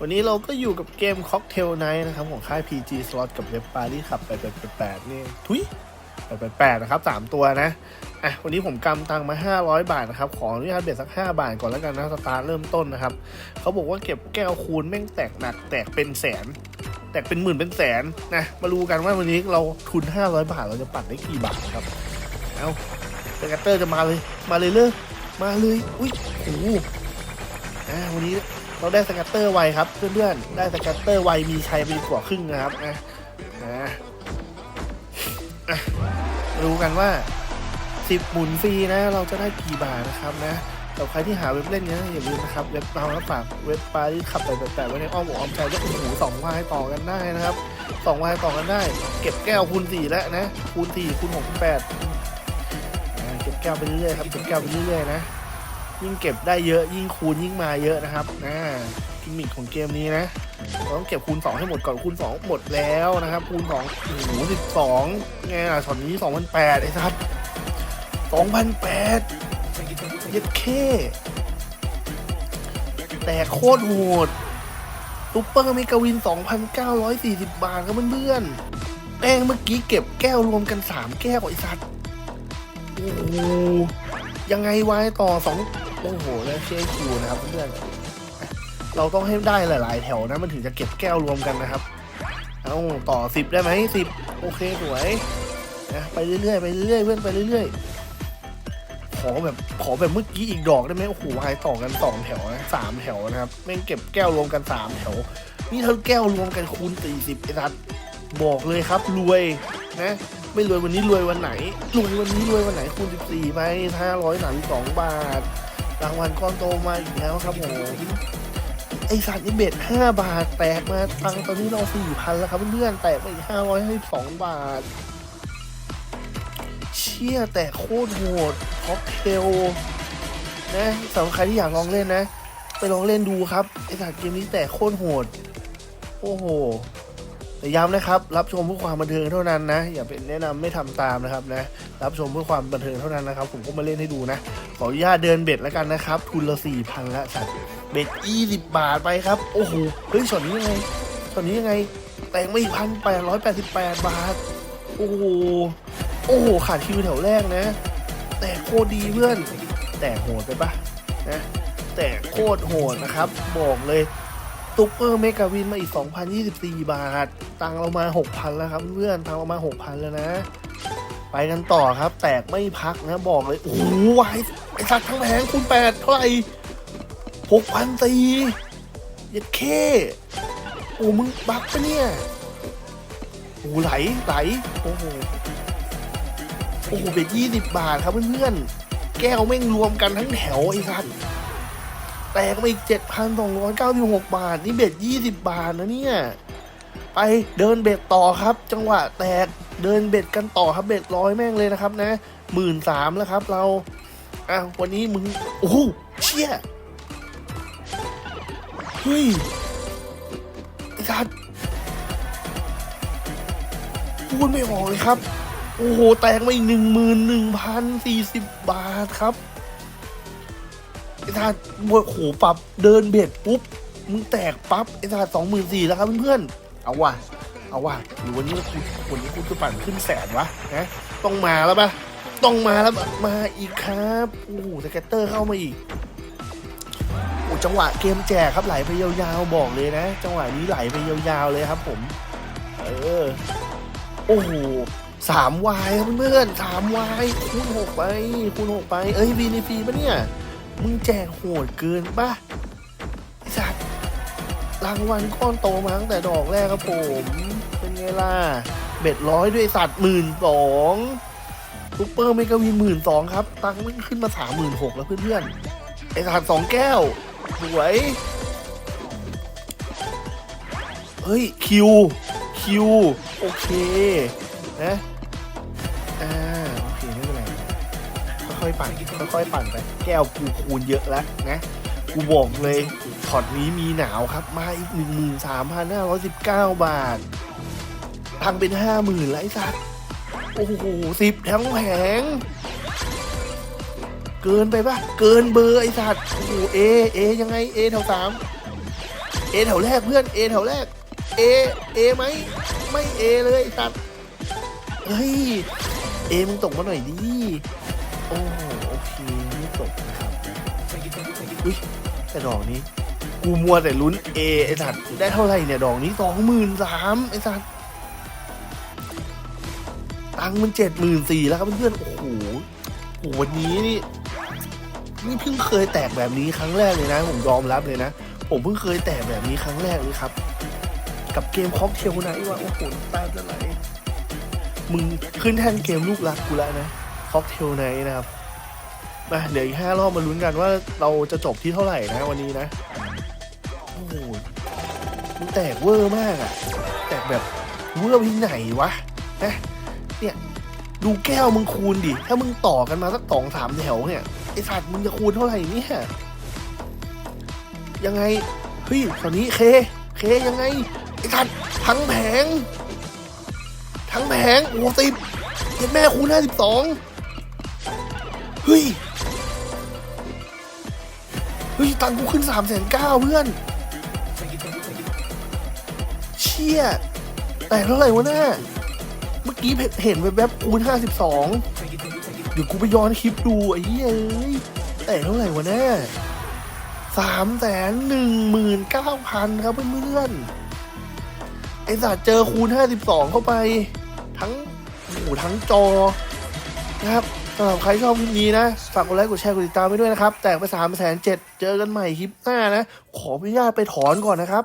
วันนี้เราก็อยู่กับเกม Cocktail Night นะครับ ของค่าย PG Slot กับเว็บปารี่ขับไปแปดนี่ทุยไปแปดนะครับ 3 ตัวนะอะวันนี้ผมกำตังมา 500 บาทนะครับ ขออนุญาตเบ็ดสัก 5 บาทก่อนแล้วกันนะสตาร์เริ่มต้นนะครับ เขาบอกว่าเก็บแก้วคูณแม่งแตกหนัก แตกเป็นแสน แตกเป็นหมื่นเป็นแสนนะมาดูกันว่าวันนี้เราทุน 500 บาทเราจะปัดได้กี่บาทครับเอาสกัตเตอร์จะมาเลยมาเลยเลยมาเลยอุ้ยโอ้โหอ่าวันนี้ เราได้สกัตเตอร์ไวครับเพื่อนๆได้สกัตเตอร์ไวมีชัยไปกว่าครึ่งนะครับอะอะอะมาดูกันว่า 10 หมุนฟรีนะเราจะได้กี่บาทนะครับนะสำหรับใครที่หาเว็บเล่นเนี้ยอย่าลืมนะครับเว็บเราแล้วฝากเว็บปารีขับไปแปะไว้ในอ้อมอกอ้อมใจก็โอ้โหสองวายต่อกันได้นะครับสองวายต่อกันได้ เก็บแก้วคูณสี่แล้วนะคูณสี่คูณหกคูณแปดเก็บแก้วไปเรื่อยๆครับเก็บแก้วไปเรื่อยๆนะ ยิ่งเก็บได้เยอะยิ่งคูณยิ่งมาเยอะนะครับอ่ากิมมิคของเกมนี้นะต้องเก็บคูณ 2 ให้หมดก่อนคูณ 2 หมดแล้วนะครับ คูณ2โอ้โห12ไงล่ะช็อตนี้2008ไอ้สัส2008ย็ดเคแต่โคตรโหดซุปเปอร์เมกาวิน 2,940 บาทครับเพื่อนๆแป้งเมื่อกี้เก็บแก้วรวมกัน 3 แก้วไอ้สัสโอ้ยังไงไว้ต่อสอง โอ้โหแล้วเชคิวนะครับเพื่อนเราต้องให้ได้หลาย ๆ แถวนะมันถึงจะเก็บแก้วรวมกันนะครับเอาต่อสิบได้ไหมสิบโอเคสวยนะไปเรื่อยๆไปเรื่อยๆเพื่อนไปเรื่อยๆขอแบบขอแบบเมื่อกี้อีกดอกได้ไหมโอ้โหวายต่อกันสองแถวนะสามแถวนะครับแม่งเก็บแก้วรวมกันสามแถวนี่ถ้าแก้วรวมกันคูณสี่สิบไอ้ทัดบอกเลยครับรวยนะไม่รวยวันนี้รวยวันไหนรวยวันนี้รวยวันไหนคูณ14ไป500หนังสองบาท รางวัลก้อนโตมาอีกแล้วครับผมไอสัตว์นี่เบ็ด5บาทแตกมาตังตอนนี้เรา4,000แล้วครับเพื่อนๆแตกไปอีก552บาท เชี่ยแตกโคตรโหดท็อปเทลนะสำหรับใครที่อยากลองเล่นนะ ไปลองเล่นดูครับไอสัตว์เกมนี้แตกโคตรโหด โอ้โห แต่ย้ำนะครับ รับชมเพื่อความบันเทิงเท่านั้นนะ อย่าเป็นแนะนำไม่ทำตามนะครับนะ รับชมเพื่อความบันเทิงเท่านั้นนะครับ ผมก็มาเล่นให้ดูนะ ขออนุญาตเดินเบ็ดแล้วกันนะครับ ทุนละสี่พันละสัตว์เบ็ดยี่สิบบาทไปครับ โอ้โห เฮ้ยช็อตนี้ยังไงช็อตนี้ยังไง แต่งไม่พันแปดร้อยแปดสิบแปดบาท โอ้โห โอ้โห ขาดคิวแถวแรกนะ แต่โคตรดีเพื่อน แต่โหดไปปะนะ แต่โคตรโหดนะครับ บอกเลย ซุปเปอร์เมกาวินมาอีก 2,024 บาท ตังเรามา 6,000 แล้วครับเพื่อนตังเรามา 6,000 แล้วนะ ไปกันต่อครับ แตกไม่พักนะบอกเลย โอ้โหวายไอสัตว์ทั้งแผงคูณ8เท่าไหร่6,000ตียัดเคโอ้มึงบักปะเนี่ยโอ้ไหลไหลโอ้โหโอ้โหเบ็ด20บาทครับเพื่อนๆแก้วแม่งรวมกันทั้งแถวไอ้สัตว์ แตกมาอีก7,296บหกบาท นี่เบ็ด20บบาทนะเนี่ย ไปเดินเบ็ดต่อครับ จังหวะแตกเดินเบ็ดกันต่อครับเบ็ดร้อยแม่งเลยนะครับนะหมื่นสามแล้วครับ เราอะวันนี้มึงโอ้โหเชี่ยเฮ้ยไอ้สัตว์พูดไม่ออกเลยครับ โอ้โห แตกมาอีกหนึ่งหมื่นหนึ่งพันสี่สิบบาทครับ ไอ้ทาโอ้โหปรับเดินเบ็ดปุ๊บ มึงแตกปั๊บไอ้ทาสองหมื่นสี่แล้วครับเพื่อนๆเอาว่ะ เอาว่ะหรือวันนี้กูวันนี้กูจะปั่นขึ้นแสนวะนะต้องมาแล้วปะต้องมาแล้วมาอีกครับโอ้โหสเก็ตเตอร์เข้ามาอีกโอ้จังหวะเกมแจกครับไหลไปยาวๆบอกเลยนะ จังหวะนี้ไหลไปยาวๆเลยครับ ผม เออโอ้โหสามวายครับเพื่อนๆสามวายคูณหกไปคูณหกไป เอ้ยวีนีฟีปะเนี่ย มึงแจกโหดเกินปะไอ้สัตว์รางวัลก้อนโตมาตั้งแต่ดอกแรกครับผม เป็นไงล่ะ เบ็ดร้อยด้วยสัตว์หมื่นสองซุปเปอร์เมกาวินหมื่นสองครับ ตังค์มันขึ้นมาสามหมื่นหกแล้วเพื่อนๆ ไอ้สัตว์สองแก้ว สวย เฮ้ย คิว คิว โอเค นะ อ่า ค่อยๆปั่นค่อยๆปั่นไป แก้วกูคูณเยอะแล้วนะกูบอกเลยช็อตนี้มีหนาวครับ มาอีก13,519บาททังเป็น50,000แล้วไอ้สัตว์โอ้โหสิบทั้งแผง เกินไปปะเกินเบอร์ไอ้สัตว์โอ้โหเอเอยังไงเอแถวสามเอแถวแรกเพื่อนเอแถวแรกเอเอไหมไม่เอเลยตัดเฮ้ยเอมึงตกมาหน่อยดิ โอ้โอเคไม่ตกนะครับอุ้ยแต่ดอกนี้ กูมัวแต่ลุ้นเอไอสัตว์ได้เท่าไหร่เนี่ย ดอกนี้สองหมื่นสามไอสัตว์ตังค์มันเจ็ดหมื่นสี่แล้วครับเพื่อนๆโอ้โหโอ้วันนี้นี่นี่เพิ่งเคยแตกแบบนี้ครั้งแรกเลยนะ ผมยอมรับเลยนะ ผมเพิ่งเคยแตกแบบนี้ครั้งแรกเลยครับ กับเกมค็อกเทลนะไนท์ว่าโอ้โหตาจะไหลมึงขึ้นแท่นเกมลูกรักกูแล้วนะ ค็อกเทลไนท์นะครับมาเดี๋ยวอีกห้ารอบมาลุ้นกันว่าเราจะจบที่เท่าไหร่นะวันนี้นะโอ้โหมันแตกเวอร์มากอะแตกแบบเวอร์ที่ไหนวะนะเนี่ยดูแก้วมึงคูณดิ ถ้ามึงต่อกันมาสักสองสามแถวเนี่ยไอสัตว์มึงจะคูณเท่าไหร่เนี่ยยังไงเฮ้ยตอนนี้เค เคยังไงไอสัตว์ทั้งแผง ทั้งแผงโอ้ติดเห็นแม่คูณห้าสิบสอง เฮ้ย เฮ้ย ตังค์กูขึ้นสามแสนเก้าเพื่อน เชี่ยแต่เท่าไหร่วะหน้า เมื่อกี้เห็นแวบๆคูณห้าสิบสองเดี๋ยวกูไปย้อนคลิปดูไอ้เยเอ้ยแต่เท่าไหร่วะแน่สามแสนหนึ่งหมื่นเก้าพันครับเพื่อนๆไอสัตว์เจอคูณห้าสิบสองเข้าไป ทั้งโอ้ทั้งจอนะครับ สำหรับใครชอบคลิปนี้นะ ฝากกดไลค์กดแชร์กดติดตามไปด้วยนะครับ แตกไปสามแสนเจ็ดเจอกันใหม่คลิปหน้านะ ขออนุญาตไปถอนก่อนนะครับ